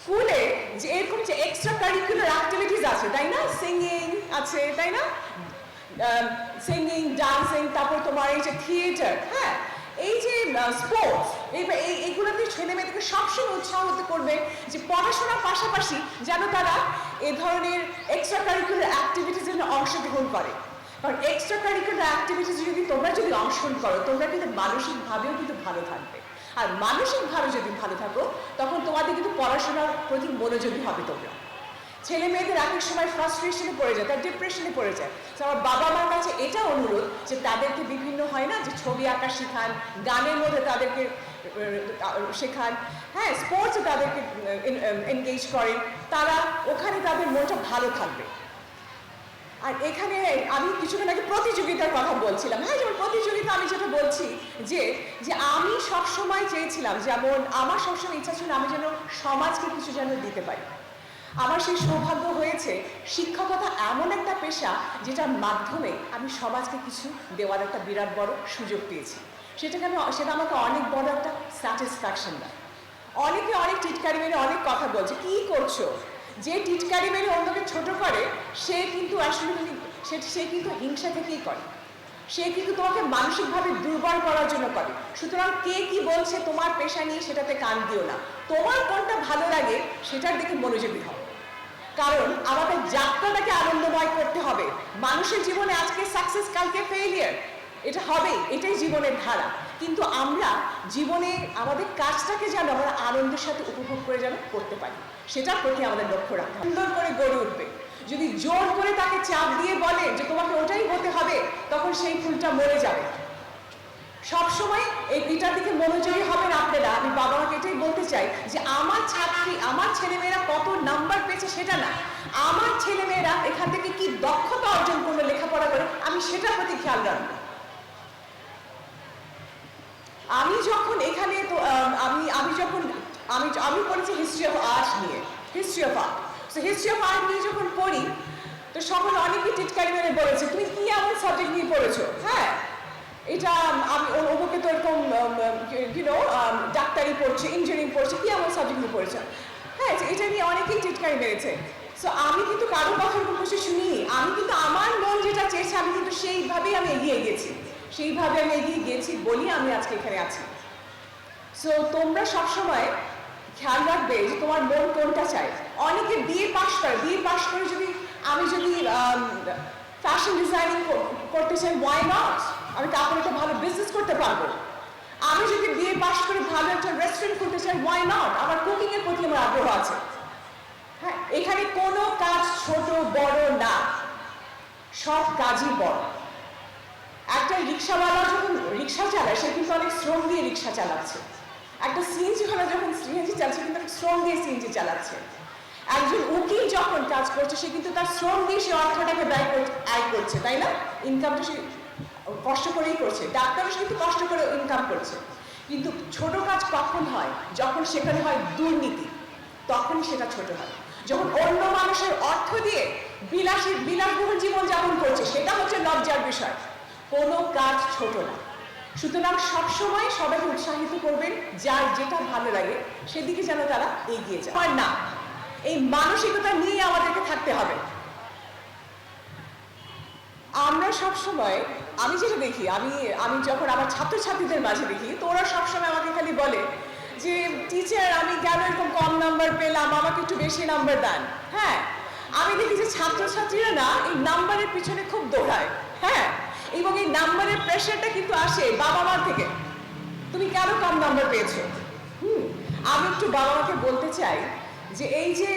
স্কুলে যে এরকম যে এক্সট্রা কারিকুলার অ্যাক্টিভিটিস আছে, তাই না? সিঙ্গিং আছে, তাই না? সিঙ্গিং ডান্সিং তারপর তোমার এই যে থিয়েটার হ্যাঁ? এই যে স্পোর্টস এই এইগুলোতে ছেলে মেয়েদেরকে সবসময় উৎসাহিত করবে যে পড়াশোনার পাশাপাশি যেন তারা এ ধরনের এক্সট্রা কারিকুলার অ্যাক্টিভিটিস যেন অংশগ্রহণ করে। কারণ এক্সট্রা কারিকুলার অ্যাক্টিভিটিস যদি তোমরা যদি অংশগ্রহণ করো, তোমরা কিন্তু মানসিকভাবেও কিন্তু ভালো থাকবে। আর মানসিকভাবে যদি ভালো থাকো তখন তোমাদের কিন্তু পড়াশোনার প্রতি মনোযোগী হবে তোমরা। ছেলে মেয়েদের এক এক সময় ফ্রাস্ট্রেশনে পড়ে যায়, তার ডিপ্রেশনে পড়ে যায়। তো আমার বাবা মার কাছে এটা অনুরোধ যে তাদেরকে বিভিন্ন হয় না যে ছবি আঁকা শেখান, গানের মধ্যে তাদেরকে শেখান। হ্যাঁ স্পোর্টসে তাদেরকে এনগেজ করেন। তারা ওখানে তাদের মনটা ভালো থাকবে। আর এখানে আমি কিছুক্ষণ আগে প্রতিযোগিতার কথা বলছিলাম। হ্যাঁ যেমন প্রতিযোগিতা আমি যেটা বলছি যে যে আমি সবসময় চেয়েছিলাম যেমন আমার সবসময় ইচ্ছা ছিল আমি যেন সমাজকে কিছু যেন দিতে পারি। আমার সেই সৌভাগ্য হয়েছে শিক্ষকতা এমন একটা পেশা যেটার মাধ্যমে আমি সমাজকে কিছু দেওয়ার একটা বিরাট বড় সুযোগ পেয়েছি। সেটাকে আমি, সেটা আমাকে অনেক বড় একটা স্যাটিসফ্যাকশন দেয়। অনেকে অনেক টিটকারি মেরে অনেক কথা বলছে, কি করছ? যে টিটকারি মেরে অন্যকে ছোট করে, সে কিন্তু আসলে সে সে কিন্তু হিংসা থেকেই করে। সে কিন্তু তোমাকে মানসিকভাবে দুর্বল করার জন্য করে। সুতরাং কে কি বলছে তোমার পেশা নিয়ে সেটাতে কান দিও না। তোমার কোনটা ভালো লাগে সেটার দিকে মনোযোগী হও। কারণ আমাদের যাত্রাটাকে আনন্দময় করতে হবে। মানুষের জীবনে আজকে সাকসেস কালকে ফেলিয়ার এটা হবে, এটাই জীবনের ধারা। কিন্তু আমরা জীবনে আমাদের কাজটাকে যেন আমরা আনন্দের সাথে উপভোগ করে যেন করতে পারি, সেটার প্রতি আমাদের লক্ষ্য রাখা সুন্দর করে গড়ে উঠবে। যদি জোর করে তাকে চাপ দিয়ে বলে যে তোমাকে ওটাই হতে হবে, তখন সেই ফুলটা মরে যাবে। সবসময় এই এটার দিকে মনোযোগী হবেন আপনারা। আমি বাবা মাকে এটাই বলতে চাই যে আমার ছাত্রী, আমার ছেলেমেয়েরা কত নাম্বার পেয়েছে সেটা না। আমার ছেলেমেয়েরা এখান থেকে কি দক্ষতা অর্জন করল লেখাপড়া করে, আমি সেটার প্রতি খেয়াল রাখব। আমি যখন এখানে তো আমি আমি যখন, আমি আমি পড়েছি হিস্ট্রি অফ আর্ট নিয়ে হিস্ট্রি অফ আর্ট তো হিস্ট্রি অফ আর্ট নিয়ে যখন পড়ি, তো সকল অনেকেই টিটকারি মেরে বলেছে, তুমি কি এমন সাবজেক্ট নিয়ে পড়েছো? হ্যাঁ এটা আমি, ও- অমুকে তো এরকম ইউনো ডাক্তারি পড়ছে ইঞ্জিনিয়ারিং পড়ছে, কি এমন সাবজেক্ট নিয়ে পড়েছে? হ্যাঁ এটা নিয়ে অনেকেই টিটকারি মেরেছে। সো আমি কিন্তু কারও কথা কিছু শুনি আমি কিন্তু আমার মন যেটা চেয়েছে, আমি কিন্তু সেইভাবেই আমি এগিয়ে গেছি। সেইভাবে আমি এগিয়ে গেছি বলি আমি আজকে এখানে আছি। সো তোমরা সবসময় খেয়াল রাখবে যে তোমার মন কোনটা চায়। অনেকে বিয়ে পাশ করে বিয়ে পাশ করে যদি আমি যদি ফ্যাশন ডিজাইনিং করতে চাই ওয়াই নট আমি তারপরে একটা ভালো বিজনেস করতে পারব। আমি যদি বিয়ে পাশ করে ভালো একটা রেস্টুরেন্ট করতে চাই ওয়াই নট আমার কুকিং এর প্রতি আমার আগ্রহ আছে। হ্যাঁ এখানে কোনো কাজ ছোট, বড় না। সব কাজই বড়। একটা রিক্সাওয়ালা যখন রিক্সা চালায়, সে কিন্তু অনেক শ্রম দিয়ে রিক্সা চালাচ্ছে। একটা সিএনজি ওয়ালা যখন সিএনজি চালাচ্ছে কিন্তু শ্রম দিয়ে সিএনজি চালাচ্ছে। একজন উকিল যখন কাজ করছে, সে কিন্তু তার শ্রম দিয়ে সে অর্থটাকে ব্যয় করছে আয় করছে, তাই না? ইনকামটা সে কষ্ট করেই করছে। ডাক্তারও সে কিন্তু কষ্ট করে ইনকাম করছে। কিন্তু ছোট কাজ কখন হয়? যখন সেখানে হয় দুর্নীতি তখন সেটা ছোট হয়। যখন অন্য মানুষের অর্থ দিয়ে বিলাসী, বিলাসবহুল জীবন যাপন করছে, সেটা হচ্ছে লজ্জার বিষয়। কোনো কাজ ছোট না। সুতরাং সবসময় সবাইকে উৎসাহিত করবেন, যার যেটা ভালো লাগে, সেদিকে যেন তারা এগিয়ে যায়। না, এই মানসিকতা নিয়ে আমাদেরকে থাকতে হবে। আমরা সব সময় আমি যেটা দেখি, আমি আমি যখন আমার ছাত্রছাত্রীদের মাঝে দেখি, তো ওরা সবসময় আমাকে খালি বলে যে, টিচার, আমি কেন এরকম কম নাম্বার পেলাম? আমাকে একটু বেশি নাম্বার দেন। হ্যাঁ আমি দেখি যে ছাত্রছাত্রীরা না, এই নাম্বারের পিছনে খুব দৌড়ায় হ্যাঁ এবং এই নাম্বারের প্রেশারটা কিন্তু আসে বাবা মার থেকে। তুমি কেন কম নাম্বার পেয়েছ? হুম, আমি একটু বাবা মাকে বলতে চাই যে এই যে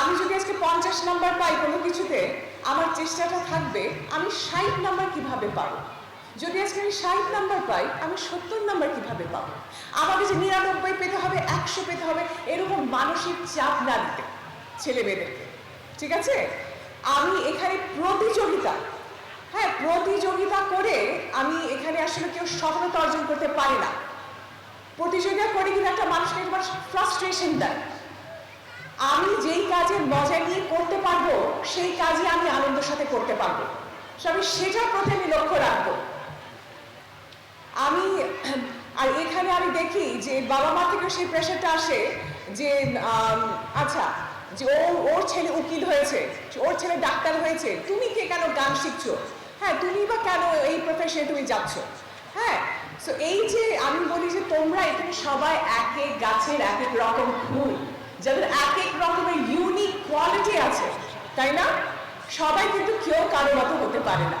আমি যদি আজকে পঞ্চাশ নাম্বার পাই কোনো কিছুতে, আমার চেষ্টাটা থাকবে আমি ষাট নাম্বার কীভাবে পাবো? যদি আজকে আমি ষাট নাম্বার পাই, আমি সত্তর নাম্বার কীভাবে পাবো? আমাকে যে নিরানব্বই পেতে হবে, একশো পেতে হবে, এরকম মানসিক চাপ না দিতে ছেলে মেয়েদেরকে ঠিক আছে? আমি এখানে প্রতিযোগিতা হ্যাঁ প্রতিযোগিতা করে আমি এখানে আসলে কেউ সফলতা অর্জন করতে পারি না। প্রতিযোগিতা করে কিন্তু একটা মানুষকে একবার ফ্রাস্ট্রেশন দেয়। আমি যেই কাজের মজা নিয়ে করতে পারব, সেই কাজই আমি আনন্দের সাথে করতে পারব। আমি সেটার প্রতি আমি লক্ষ্য রাখব। আমি, আর এখানে আমি দেখি যে বাবা মা থেকেও সেই প্রেশারটা আসে যে আচ্ছা যে ও, ওর ছেলে উকিল হয়েছে, ওর ছেলে ডাক্তার হয়েছে, তুমি কে কেন গান শিখছো? হ্যাঁ তুমি বা কেন এই প্রফেশনে তুমি যাচ্ছ? হ্যাঁ সো এই যে আমি বলি যে তোমরা এখানে সবাই এক এক গাছের এক এক রকম ফুল, যাদের এক এক রকমের ইউনিক কোয়ালিটি আছে, তাই না? সবাই কিন্তু কেউ কারও মতো হতে পারে না।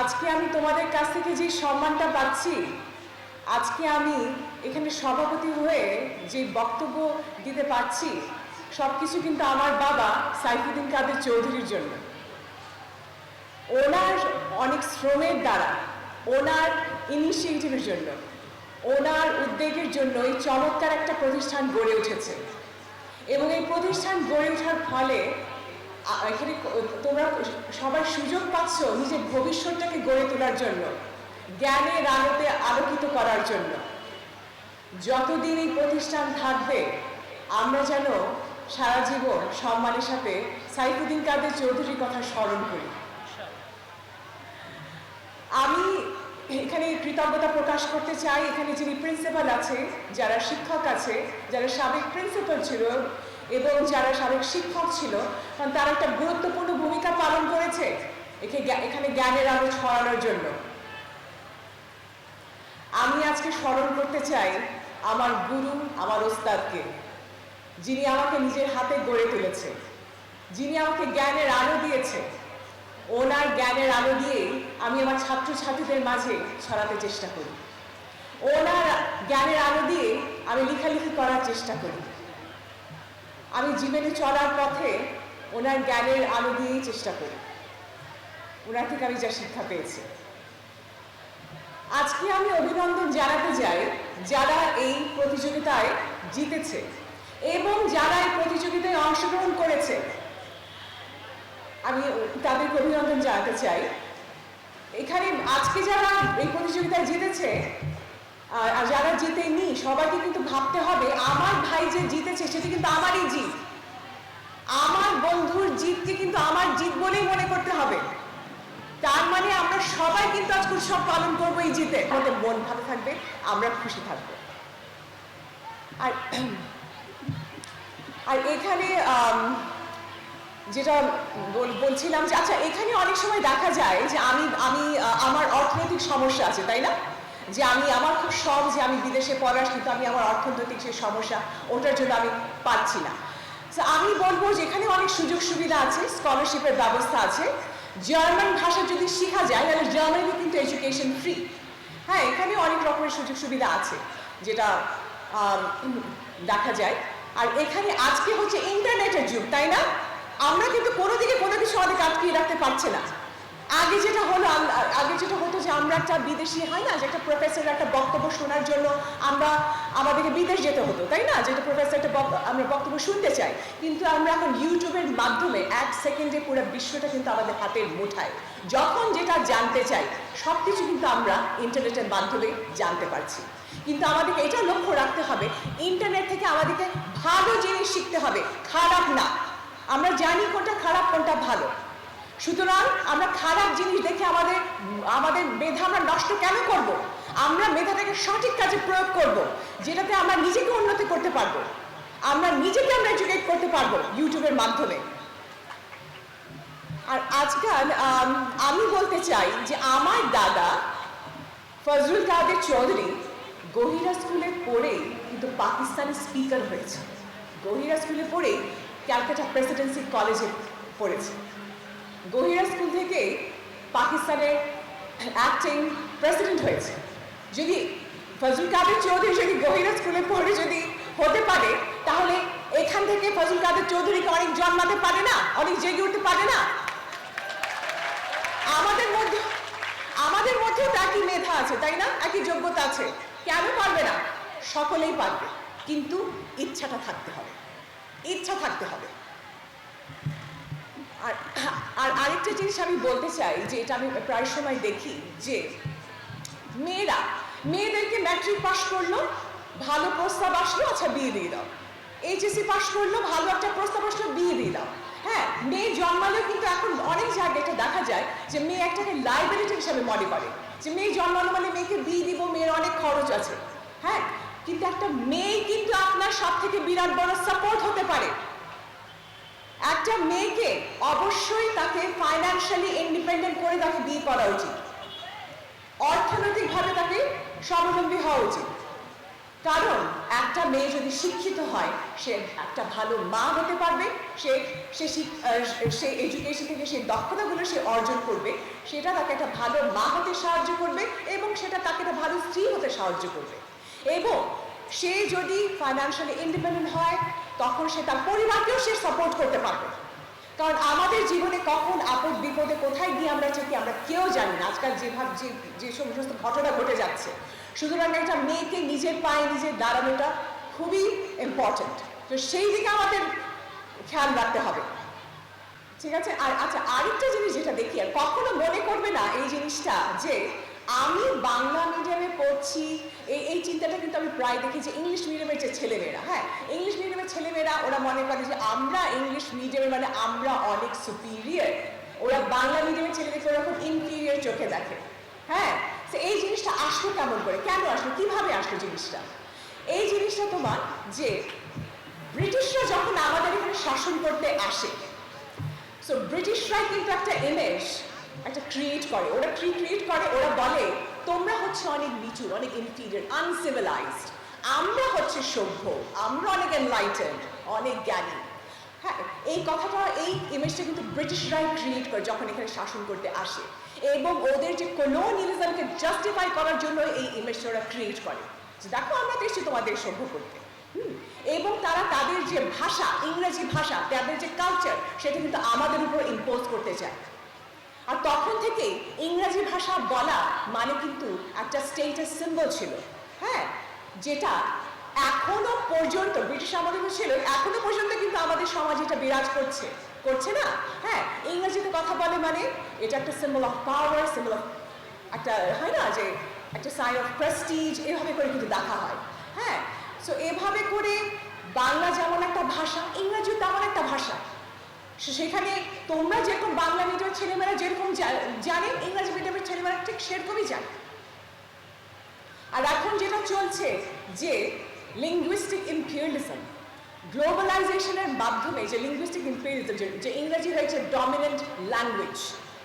আজকে আমি তোমাদের কাছ থেকে যে সম্মানটা পাচ্ছি, আজকে আমি এখানে সভাপতি হয়ে যে বক্তব্য দিতে পারছি সব কিছু কিন্তু আমার বাবা সাইফুদ্দিন কাদের চৌধুরীর জন্য। ওনার অনেক শ্রমের দ্বারা, ওনার ইনিশিয়েটিভের জন্য, ওনার উদ্যোগের জন্য এই চমৎকার একটা প্রতিষ্ঠান গড়ে উঠেছে। এবং এই প্রতিষ্ঠান গড়ে ওঠার ফলে এখানে তোমরা সবাই সুযোগ পাচ্ছ নিজের ভবিষ্যৎটাকে গড়ে তোলার জন্য, জ্ঞানের আলোতে আলোকিত করার জন্য। যতদিন এই প্রতিষ্ঠান থাকবে, আমরা যেন সারা জীবন সম্মানের সাথে সাইফুদ্দিন কাদের চৌধুরীর কথা স্মরণ করি। আমি এখানে কৃতজ্ঞতা প্রকাশ করতে চাই, এখানে যিনি প্রিন্সিপাল আছে যারা শিক্ষক আছে যারা সাবেক প্রিন্সিপাল ছিল এবং যারা সাবেক শিক্ষক ছিল, কারণ তারা একটা গুরুত্বপূর্ণ ভূমিকা পালন করেছে এখানে জ্ঞানের আলো ছড়ানোর জন্য। আমি আজকে স্মরণ করতে চাই আমার গুরু, আমার ওস্তাদকে। যিনি আমাকে নিজের হাতে গড়ে তুলেছে, যিনি আমাকে জ্ঞানের আলো দিয়েছে, ওনার জ্ঞানের আলো দিয়েই আমি আমার ছাত্রছাত্রীদের মাঝে ছড়াতে চেষ্টা করি। ওনার জ্ঞানের আলো দিয়ে আমি লেখালেখি করার চেষ্টা করি। আমি জীবনে চলার পথে ওনার জ্ঞানের আলো দিয়েই চেষ্টা করি। ওনার থেকে আমি যা শিক্ষা পেয়েছি। আজকে আমি অভিনন্দন জানাতে চাই যারা এই প্রতিযোগিতায় জিতেছে। এবং যারা এই প্রতিযোগিতায় অংশগ্রহণ করেছে। আমি তাদের অভিনন্দন জানাতে চাই। এখানে আজকে যারা এই প্রতিযোগিতায় জিতেছে, আর যারা জিতেনি, সবাইকে কিন্তু ভাবতে হবে, আমার ভাই যে জিতেছে, সেটা কিন্তু আমারই জিত। আমার বন্ধুর জিতকে কিন্তু আমার জিত বলেই মনে করতে হবে। তার মানে আমরা সবাই কিন্তু আজকে উৎসব পালন করব এই জিতে। আমাদের মন ভালো থাকবে, আমরা খুশি থাকব। আর আর এখানে যেটা বল- বলছিলাম যে আচ্ছা এখানে অনেক সময় দেখা যায় যে আমি আমি আমার অর্থনৈতিক সমস্যা আছে, তাই না? যে আমি, আমার খুব শখ যে আমি বিদেশে পড়ার, কিন্তু আমি আমার অর্থনৈতিক যে সমস্যা, ওটার জন্য আমি পাচ্ছি না। আমি বলব যে এখানে অনেক সুযোগ সুবিধা আছে স্কলারশিপের ব্যবস্থা আছে। জার্মান ভাষা যদি শেখা যায়, তাহলে জার্মানিতে কিন্তু এডুকেশন ফ্রি হ্যাঁ এখানে অনেক রকমের সুযোগ সুবিধা আছে, যেটা দেখা যায়। আর এখানে আজকে হচ্ছে ইন্টারনেটের যুগ, তাই না? আমরা কিন্তু কোনো দিকে কোনো কিছু আমাদের আটকিয়ে রাখতে পারছে না। আগে যেটা হলো আগে যেটা হতো যে আমরা একটা বিদেশি, হয় না? যে একটা প্রফেসরের একটা বক্তব্য শোনার জন্য আমরা আমাদেরকে বিদেশ যেতে হতো, তাই না? যেটা প্রফেসর একটা আমরা বক্তব্য শুনতে চাই। কিন্তু আমরা এখন ইউটিউবের মাধ্যমে এক সেকেন্ডে পুরো বিশ্বটা কিন্তু আমাদের হাতের মুঠায়। যখন যেটা জানতে চাই সব কিছু কিন্তু আমরা ইন্টারনেটের মাধ্যমে জানতে পারছি। কিন্তু আমাদেরকে এটা লক্ষ্য রাখতে হবে, ইন্টারনেট থেকে আমাদেরকে ভালো জিনিস শিখতে হবে খারাপ না। আমরা জানি কোনটা খারাপ কোনটা ভালো। সুতরাং আমরা খারাপ জিনিস দেখে আমাদের আমাদের মেধা আমরা নষ্ট কেন করব? আমরা মেধাটাকে সঠিক কাজে প্রয়োগ করব যেটাতে আমরা নিজেকে উন্নতি করতে পারব। আমরা নিজেকে আমরা এডুকেট করতে পারব ইউটিউবের মাধ্যমে। আর আজকাল আম, বলতে চাই যে আমার দাদা ফজলুল কাদের চৌধুরী গহিরা স্কুলে কিন্তু পাকিস্তানের স্পিকার হয়েছে। গহিরা স্কুলে পড়েই ক্যালকাটা প্রেসিডেন্সি কলেজে পড়েছে। গহিরা স্কুল থেকে পাকিস্তানের অ্যাক্টিং প্রেসিডেন্ট হয়েছে। যদি ফজলুল কাদের চৌধুরী যদি গহিরা স্কুলে পড়ে যদি হতে পারে, তাহলে এখান থেকে ফজলুল কাদের চৌধুরীকে অনেক জন্মাতে পারে না, অনেক জেগে উঠতে পারে না। আমাদের মধ্যে, আমাদের মধ্যেও তো একই মেধা আছে, তাই না? একই যোগ্যতা আছে। কেন পারবে না? সকলেই পারবে, কিন্তু ইচ্ছাটা থাকতে হবে। ইচ্ছা থাকতে হবে। আর আর আরেকটা জিনিস আমি বলতে চাই, যে এটা আমি প্রায় সময় দেখি, যে মেয়েরা, মেয়েদেরকে ম্যাট্রিক পাশ করল, ভালো প্রস্তাব আসলো আচ্ছা বিয়ে দিয়ে দাও। এইচএসসি পাশ করল, ভালো একটা প্রস্তাব আসলো, বিয়ে দিয়ে দাও। হ্যাঁ মেয়ে জন্মালেও কিন্তু এখন অনেক জায়গায় এটা দেখা যায়, যে মেয়ে একটাকে লাইবিলিটি হিসাবে মনে করে। যে মেয়ে জন্মালো মানে মেয়েকে বিয়ে দিব, মেয়ের অনেক খরচ আছে। হ্যাঁ কিন্তু একটা মেয়ে কিন্তু আপনার সব থেকে বিরাট বড় সাপোর্ট হতে পারে। একটা মেয়েকে অবশ্যই তাকে ফাইন্যান্সিয়ালি ইন্ডিপেন্ডেন্ট করে তাকে বিয়ে করা উচিত। অর্থনৈতিকভাবে তাকে স্বাবলম্বী হওয়া উচিত। কারণ একটা মেয়ে যদি শিক্ষিত হয়, সে একটা ভালো মা হতে পারবে, সে সে সে এডুকেশন থেকে সেই দক্ষতাগুলো সে অর্জন করবে, সেটা তাকে একটা ভালো মা হতে সাহায্য করবে এবং সেটা তাকে একটা ভালো স্ত্রী হতে সাহায্য করবে। এবং সে যদি ফাইন্যান্সিয়ালি ইন্ডিপেন্ডেন্ট হয়, তখন সে তার পরিবারকেও সে সাপোর্ট করতে পারবে। কারণ আমাদের জীবনে কখন আপদ বিপদে কোথায় গিয়ে আমরা ঠিকই আমরা কেউ জানি না। আজকাল যেভাবে যে যে সমস্ত ঘটনা ঘটে যাচ্ছে। সুতরাং একটা মেয়েকে নিজের পায়ে নিজের দাঁড়ানোটা খুবই ইম্পর্ট্যান্ট তো সেই দিকে আমাদের খেয়াল রাখতে হবে। ঠিক আছে? আর আচ্ছা আরেকটা জিনিস যেটা দেখি, আর কখনো মনে করবে না এই জিনিসটা যে আমি বাংলা মিডিয়ামে পড়ছি এই এই চিন্তাটা কিন্তু আমি প্রায় দেখি যে ইংলিশ মিডিয়ামের যে ছেলেমেয়েরা হ্যাঁ? ইংলিশ মিডিয়ামের ছেলেমেয়েরা ওরা মনে করে যে আমরা ইংলিশ মিডিয়ামে মানে আমরা অনেক সুপিরিয়র ওরা বাংলা মিডিয়ামের ছেলেদেরকে ওরকম ইনফিরিয়র চোখে দেখে হ্যাঁ? তো এই জিনিসটা আসলো কেমন করে? কেন আসলো? কীভাবে আসলো জিনিসটা? এই জিনিসটা তোমার যে ব্রিটিশরা যখন আমাদের এখানে শাসন করতে আসে সো ব্রিটিশরা কিন্তু একটা ইমেজ একটা ক্রিয়েট করে, ওরা কি ক্রিয়েট করে, ওরা বলে, তোমরা হচ্ছে অনেক নিচুর, অনেক ইনফিরিয়র আনসিভিলাইজড আমরা হচ্ছে সভ্য, আমরা অনেক এনলাইটেড অনেক জ্ঞানী। হ্যাঁ এই কথাটা, এই ইমেজটা কিন্তু ব্রিটিশরাই ক্রিয়েট করে যখন এখানে শাসন করতে আসে। এবং ওদের যে কলোনিয়ালিজমকে জাস্টিফাই করার জন্য এই ইমেজটা ওরা ক্রিয়েট করে। দেখো, আমরা এসেছি তোমাদের সভ্য করতে। এবং তারা তাদের যে ভাষা, ইংরেজি ভাষা, তাদের যে কালচার সেটা কিন্তু আমাদের উপর ইম্পোজ করতে চায়। আর তখন থেকে ইংরেজি ভাষা বলা মানে কিন্তু একটা স্টেটাস সিম্বল ছিল। হ্যাঁ? যেটা এখনও পর্যন্ত ব্রিটিশ আমাদের ছিল, এখনও পর্যন্ত কিন্তু আমাদের সমাজে এটা বিরাজ করছে। করছে না? হ্যাঁ? ইংরেজিতে কথা বলে মানে এটা একটা symbol of power symbol of একটা, হয় না? যে একটা সাইন অফ প্রেস্টিজ এভাবে করে কিন্তু দেখা হয়। হ্যাঁ? সো এভাবে করে বাংলা যেমন একটা ভাষা, ইংরেজিও তেমন একটা সেখানে তোমরা যেরকম বাংলা মিডিয়ামের ছেলেমেয়েরা যেরকম জানে, ইংরাজি মিডিয়ামের ছেলেমেয়েরা ঠিক সেরকমই জানে। আর এখন যেটা চলছে যে লিঙ্গুইস্টিক ইম্পিরিয়ালিজম গ্লোবালাইজেশনের মাধ্যমে যে লিঙ্গুইস্টিক ইম্পিরিয়ালিজম যে ইংরেজি হয়েছে ডমিনেন্ট ল্যাঙ্গুয়েজ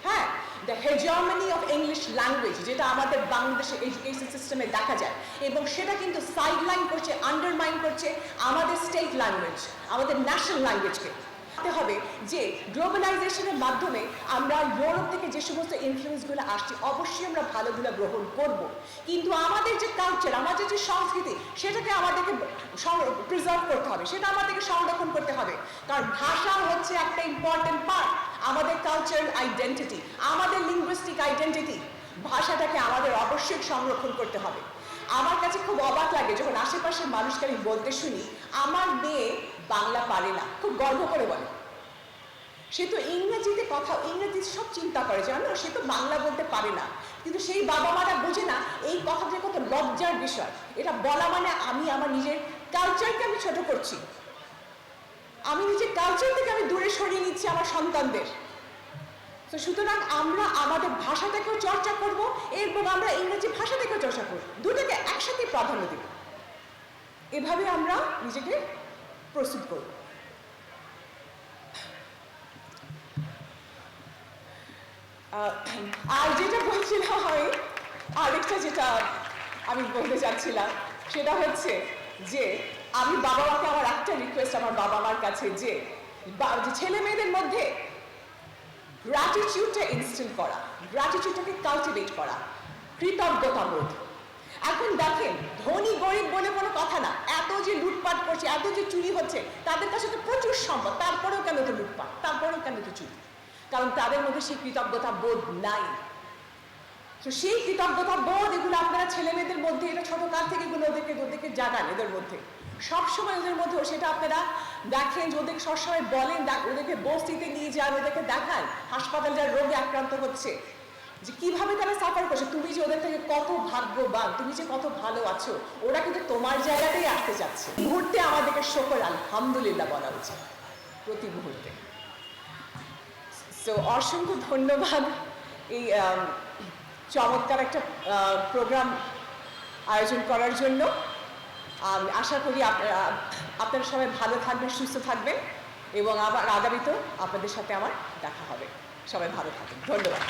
হ্যাঁ? The hegemony of English language যেটা আমাদের বাংলাদেশের এডুকেশন সিস্টেমে দেখা যায়। এবং সেটা কিন্তু সাইডলাইন করছে আন্ডারমাইন করছে আমাদের স্টেট ল্যাঙ্গুয়েজ আমাদের ন্যাশনাল ল্যাঙ্গুয়েজকে হবে যে গ্লোবালাইজেশনের মাধ্যমে আমরা ইউরোপ থেকে যে সমস্ত ইনফ্লুয়েন্সগুলো আসছে, অবশ্যই আমরা ভালোগুলো গ্রহণ করব। কিন্তু আমাদের যে কালচার আমাদের যে সংস্কৃতি, সেটাকে আমাদেরকে প্রিজার্ভ করতে হবে, সেটা আমাদেরকে সংরক্ষণ করতে হবে। কারণ ভাষা হচ্ছে একটা ইম্পর্টেন্ট পার্ট আমাদের কালচারাল আইডেন্টিটি আমাদের লিঙ্গুইস্টিক আইডেন্টিটি ভাষাটাকে আমাদের অবশ্যই সংরক্ষণ করতে হবে। আমার কাছে খুব অবাক লাগে যখন আশেপাশের মানুষকে আমি বলতে শুনি, আমার মেয়ে বাংলা পারে না। খুব গর্ব করে বলে। সে তো ইংরেজিতে কথা ইংরেজি সব চিন্তা করে, জানো? সে তো বাংলা বলতে পারে না। কিন্তু সেই বাবা মারা বোঝে না এই কথাটা কত লজ্জার বিষয়। এটা বলা মানে আমি আমার নিজের কালচারকে আমি ছোট করছি। আমি নিজের কালচার থেকে আমি দূরে সরিয়ে নিচ্ছি আমার সন্তানদের। তো সুতরাং আমরা আমাদের ভাষাটাকেও চর্চা করব এরপর আমরা ইংরেজি ভাষাটাকেও চর্চা করব। দুটোকে একসাথে প্রাধান্য দেব। এভাবে আমরা নিজেকে প্রস্তুত করব। আর যেটা বলছিলাম আমি আরেকটা যেটা আমি বলতে চাচ্ছিলাম, সেটা হচ্ছে যে, আমি বাবা মাকে আমার একটা রিকোয়েস্ট আমার বাবা মার কাছে যে ছেলে মেয়েদের মধ্যে গ্র্যাটিটিউডটা ইনস্টিল করা গ্র্যাটিটিউডটাকে কালটিভেট করা কৃতজ্ঞতা বোধ এখন দেখেন, ধনী, গরিব বলে কোনো কথা না, এত যে লুটপাট করছে, এত যে চুরি হচ্ছে, তাদের কাছে তো প্রচুর সম্পদ, তারপরেও কেন তো লুটপাট, তারপরেও কেন তো চুরি? কারণ তাদের মধ্যে সেই কৃতজ্ঞতা বোধ নাই। তো সেই কৃতজ্ঞতা বোধ এগুলো আপনারা ছেলেমেয়েদের মধ্যে, এটা ছোট কাল থেকে এগুলো ওদেরকে ওদেরকে জাগান এদের মধ্যে। সবসময় ওদের মধ্যে সেটা আপনারা দেখেন যে ওদের সবসময় বলেন ওদেরকে বস্তিতে নিয়ে যান, ওদেরকে দেখান, হাসপাতাল যার রোগে আক্রান্ত হচ্ছে। যে কীভাবে তারা সাফার করছে? তুমি যে ওদের থেকে কত ভাগ্যবান, তুমি যে কত ভালো আছো, ওরা কিন্তু তোমার জায়গাতেই আসতে চাচ্ছে মুহূর্তে আমাদেরকে শকর, আলহামদুলিল্লাহ বলা উচিত প্রতি মুহূর্তে। সো অসংখ্য ধন্যবাদ এই চমৎকার একটা প্রোগ্রাম আয়োজন করার জন্য। আশা করি আপনারা আপনারা সবাই ভালো থাকবেন, সুস্থ থাকবেন এবং আবার আগামীতেও আপনাদের সাথে আমার দেখা হবে। সবাই ভালো থাকবেন। ধন্যবাদ।